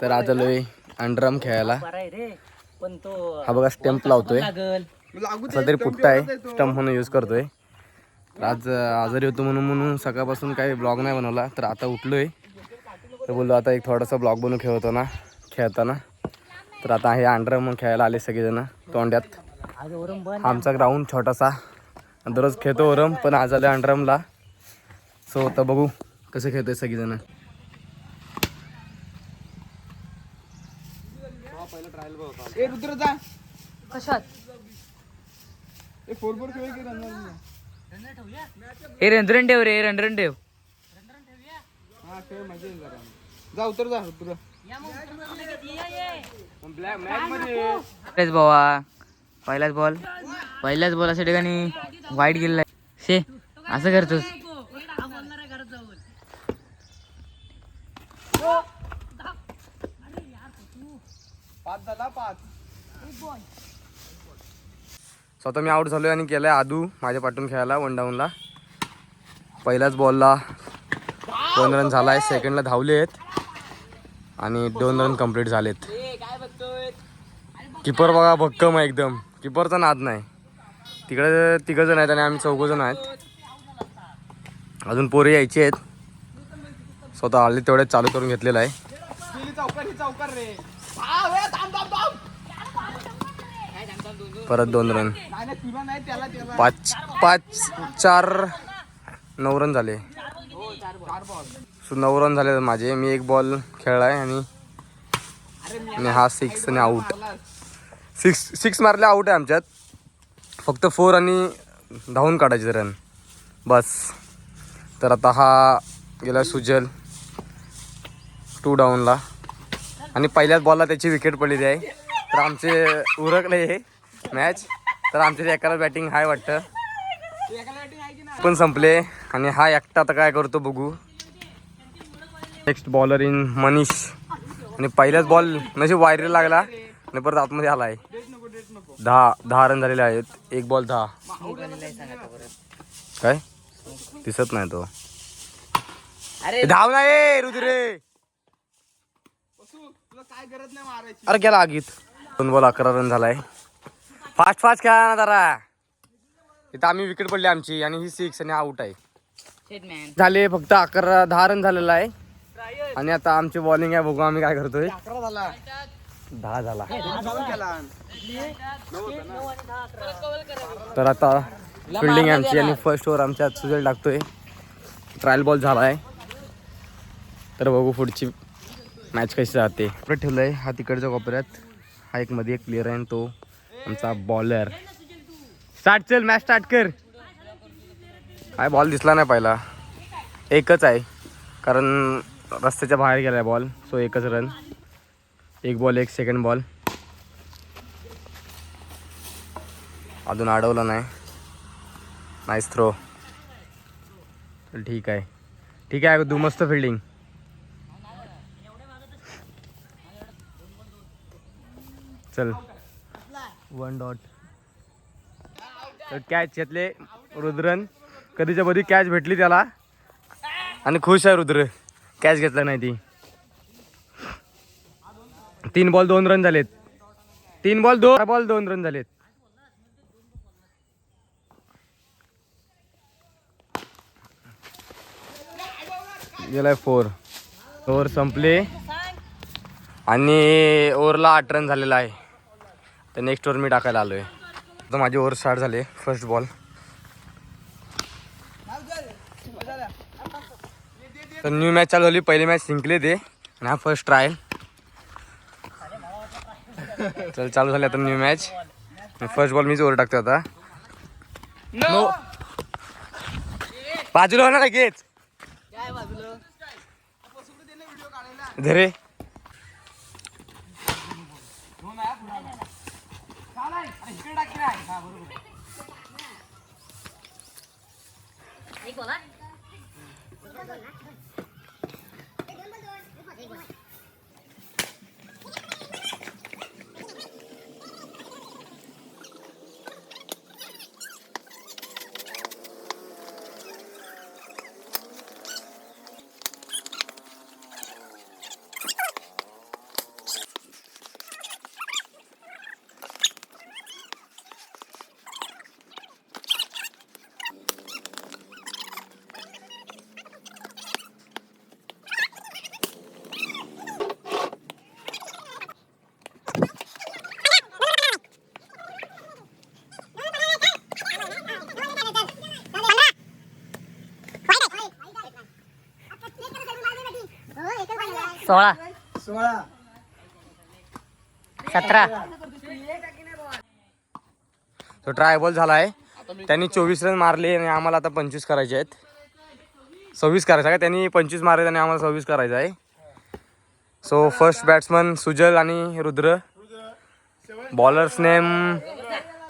तर आज आलोय अंडरम खेळायला. हा बघा स्टम्प लावतोय. तरी पुट्टा आहे. स्टंप म्हणून यूज करतोय. तर आज आजारी होतो म्हणून म्हणून सकाळपासून काही ब्लॉग नाही बनवला. तर आता उठलोय. तर बोललो आता एक थोडासा ब्लॉग बनवून खेळतो ना खेळताना. तर आता हे अंडरम म्हणून खेळायला आले सगळेजण तोंड्यात आमचा ग्राउंड छोटासा. दररोज खेळतो ओरम पण आज आलं अंडरमला. सो आता बघू कसं खेळतोय सगळेजण. ए रुद्र जा. कशात? ए फोर फोर खेळ की हे रंध्रण ठेव रे रंध्रण ठेव. हा खेळ मजा येईल जरा. जा उतर जा रुद्र. ब्लॅक मॅच मध्ये. पहिलाच भावा. पहिलाच बॉल पहिल्याच बॉल अशा ठिकाणी वाईट गेलेला शे असं करतोस पाच झाला पाच स्वतः मी आऊट झालो आणि केलं आहे आदू माझ्या पाठून खेळायला वन डाऊनला पहिल्याच बॉलला दोन रन झाला आहे सेकंडला धावले आहेत. आणि दोन रन कंप्लीट झालेत. किपर बघा भक्कम आहे एकदम. किपरचा नाद नाही. तिकडे तिघं जण आहेत आणि आम्ही चौघ जण आहेत. अजून पोरे यायची आहेत. स्वतः आले तेवढे चालू करून घेतलेलं आहे गेली चौकार ही चौकार रे आ, ए, थांब थांब थांब परत दोन रन पाच पाच चार नऊ रन झाले. सो नऊ रन झाले माझे. मी एक बॉल खेळलाय आणि आणि हा सिक्स आणि आऊट सिक्स सिक्स मारले आऊट आहे आमच्यात. फक्त फोर आणि धावून काढायचे रन बस. तर आता हा गेला सुजल. टू डाऊनला आणि पहिल्याच बॉलला त्याची विकेट पडलेली आहे तर आमचे उरकले हे. मॅच तर आमच्या एकाला बॅटिंग हाय वाटतं. पण संपले. आणि हा एकटा आता काय करतो बघू. Next bowler in Manish. आणि पहिलाच बॉल नशी वायरी लागला. आणि परत आतमध्ये आलाय. दहा दहा रन झालेले आहेत. एक बॉल दहा. काय? दिसत नाही तो. धाव नाही रुद्रे अरे गेला आगीत. दोन बॉल अकरा रन झालाय. फास्ट फास्ट खेळा ना जरा. इथं आम्ही विकेट पडली आमची आणि ही सिक्स आणि आऊट आहे. झाले फक्त अकरा दहा रन झालेला आहे. आणि आता आमची बॉलिंग आहे बघू आम्ही काय करतोय. दहा झाला. हा, तर आता फिल्डिंग आमची आणि फर्स्ट ओव्हर आमच्या सुजल टाकतोय. ट्रायल बॉल झाला आहे तर बघू पुढची मॅच कशी जाते. परत ठेवलं आहे हा तिकडच्या कोपऱ्यात. हा एक मध्ये एक प्लेअर आहे तो आमचा बॉलर स्टार्ट चल मॅच स्टार्ट कर. काय बॉल दिसला नाही पहिला. एकच आहे. कारण रस्त्याच्या बाहेर गेला आहे बॉल सो एकच रन एक बॉल एक सेकंड बॉल अजून अडवला नाही. नाईस थ्रो चल ठीक आहे. ठीक आहे तू मस्त फिल्डिंग चल. वन डॉट तर कॅच घेतले रुद्रन. कधीच्या कधी कॅच भेटली त्याला. आणि खुश आहे रुद्र. कॅच घेतला नाही ती. तीन बॉल दोन रन झालेत. तीन बॉल दोन बॉल दोन रन झालेत. गेलाय फोर ओव्हर संपले. आणि ओव्हरला आठ रन झालेला आहे. तर नेक्स्ट ओव्हर मी टाकायला आलोय. तर माझी ओव्हर स्टार्ट झाले फर्स्ट बॉल तर न्यू मॅच चालू झाली पहिली मॅच जिंकले ते. आणि हा फर्स्ट ट्रायल चल चालू झाली आता न्यू मॅच फर्स्ट बॉल मीच ओव्हर टाकतो आता. नो बाजूला होणार लगेच धरे. 我来 सोळा. सोळा. सतरा. तो ट्रायबॉल झाला आहे त्यांनी चोवीस रन मारले आणि आम्हाला आता पंचवीस करायचे आहेत. सव्वीस करायचं आहे का? त्यांनी पंचवीस मारले आणि आम्हाला सव्वीस करायचं आहे. सो फर्स्ट बॅट्समन सुजल आणि Rudra. Bowlers name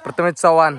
Prathamesh Chavan.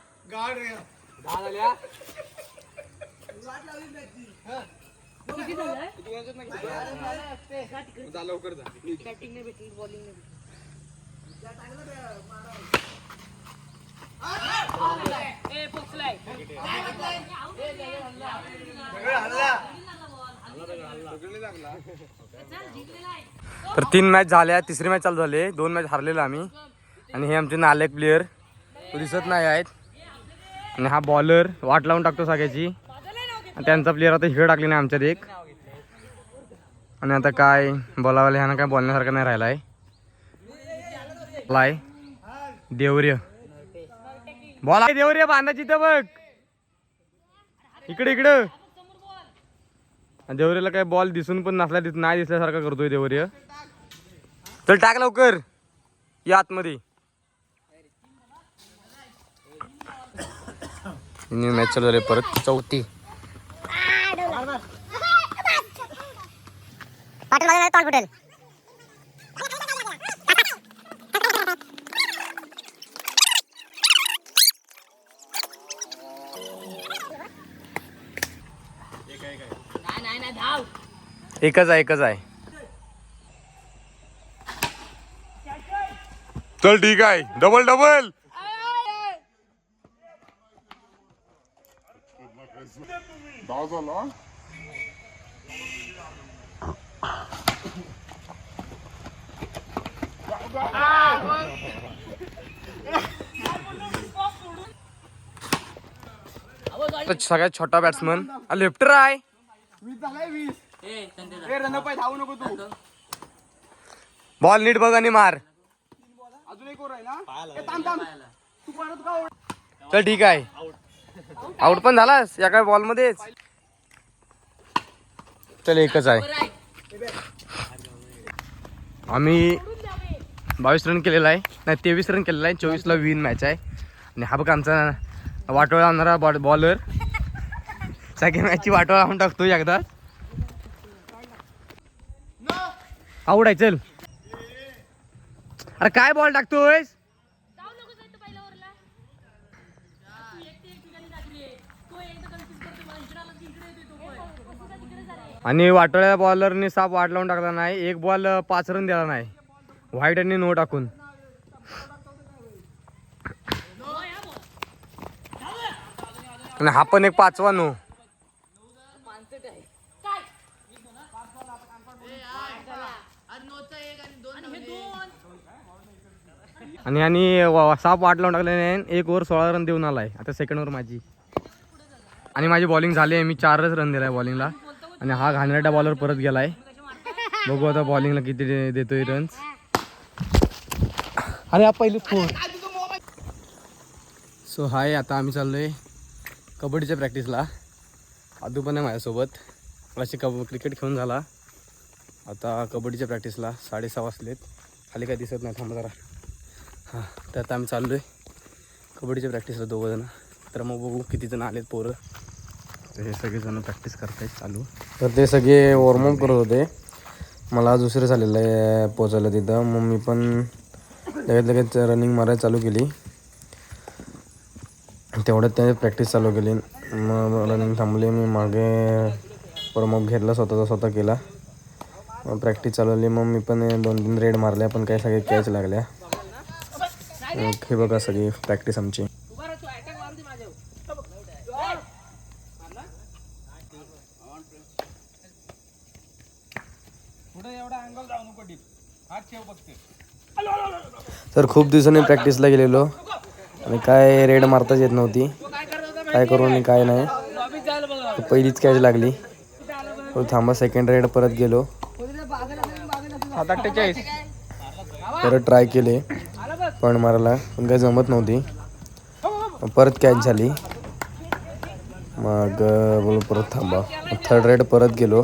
गाड रे. जा लवकर जा. तर तीन मॅच झाल्या तिसरी मॅच चालू झाली दोन मॅच हारलेलो आम्ही. आणि हे आमचे नालेक प्लेयर तो दिसत नाही आहेत. आणि हा बॉलर वाट लावून टाकतो सगळ्याची. आणि त्यांचा प्लेअर आता हिकडे टाकली नाही आमच्यात एक. आणि आता काय बोलावाले ह्यानं काय बोलण्यासारखं नाही राहिला आहे लाय देवर्य बॉल. आहे देवर्य बांधायची तर बघ. इकडे इकडं. देवरीला काय बॉल दिसून पण नसला नाही दिसल्यासारखा करतोय देवर्य चल टाक लवकर. या आतमध्ये. न्यू मॅच चालू झाली परत चौथी एकच आहे एकच आहे. चल ठीक आहे. डबल डबल सगळ्यात छोटा बॅट्समन लेफ्टर आहे. वीस झालाय वीस. ए रणपाय धावू नको तू. बॉल नीट बघ आणि मार. चल ठीक आहे. आउट पण झालास या काय बॉल मध्येच? चल एकच आहे. आम्ही बावीस रन केलेला आहे. नाही तेवीस रन केलेला आहे. चोवीसला विन मॅच आहे. आणि हा बघ आमचा वाटोळा आणणारा बॉ बॉलर सगळ्या मॅचची वाटोळा आणून टाकतो एकदा. आवड आहे चल. अरे काय बॉल टाकतोय आणि वाटोळ्या बॉलरने साप वाट लावून टाकला नाही. एक बॉल पाच रन दिला नाही. व्हाईट आणि नो टाकून. आणि हा पण एक पाचवा नो आणि आणि साप वाट लावून टाकल्याने एक ओव्हर सोळा रन देऊन आलाय. आता सेकंड ओव्हर माझी. आणि माझी बॉलिंग झाली आहे. मी चारच रन दिलाय बॉलिंगला आणि हा घाणेरडा बॉलर परत गेलाय. बघू आता बॉलिंगला किती देतोय रन्स अरे हा पहिले फोन सो हाय आता आम्ही चाललोय कबड्डीच्या प्रॅक्टिसला आदू पण आहे माझ्यासोबत. अशी कब क्रिकेट खेळून झाला. आता कबड्डीच्या प्रॅक्टिसला साडेसहा वाजलेत. खाली काय दिसत नाही थांबा जरा. हां तर आता आम्ही चाललो आहे कबड्डीच्या प्रॅक्टिसला दोघं जण. तर मग बघू किती जण आलेत पोरं. तर हे सगळेजण प्रॅक्टिस करतायत चालू. तर ते सगळे वॉर्मअप करत होते. मला दुसरं झालेलं आहे पोचायला तिथं. मग मी पण लगेच लगेच रनिंग मारायला चालू केली. तेवढ्यात त्याने प्रॅक्टिस चालू केली. मग रनिंग थांबली. मी मागे वॉर्मअप घेतला स्वतःचा स्वतः केला. मग प्रॅक्टिस चालवली मग मी पण दोन तीन रेड मारल्या पण काही सगळे कॅच लागल्या. हे बघा सगळी प्रॅक्टिस आमची. तर खूप दिवसांनी प्रॅक्टिसला गेलेलो. आणि काय रेड मारताच येत नव्हती. काय करू आणि काय नाही. पहिलीच कॅच लागली. हो, थांबा सेकंड रेड परत गेलो. सात अठ्ठेचाळीस परत ट्राय केले. पण मारायला पण काही जमत नव्हती. परत कॅच झाली. मग अं, परत थांबा. थर्ड रेड परत गेलो.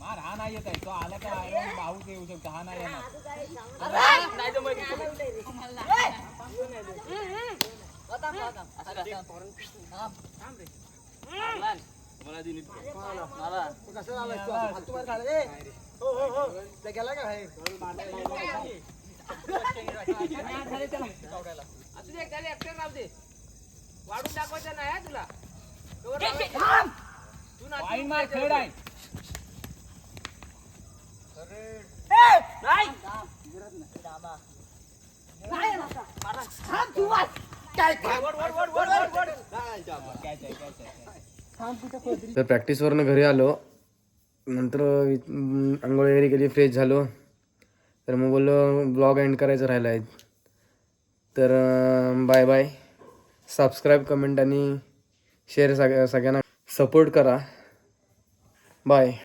मार हा नाही येत आहे. तो आला तर आयरन भाऊच येऊ शकतो. हा नाही येणार. वाईन मार खेळ आहे. तर प्रॅक्टिसवरनं घरी आलो. नंतर आंघोळ वगैरे केली फ्रेश झालो. तर मग बोललो ब्लॉग एंड करायचं राहिला आहे. तर बाय बाय सबस्क्राईब कमेंट आणि शेअर सग सगळ्यांना सपोर्ट करा. बाय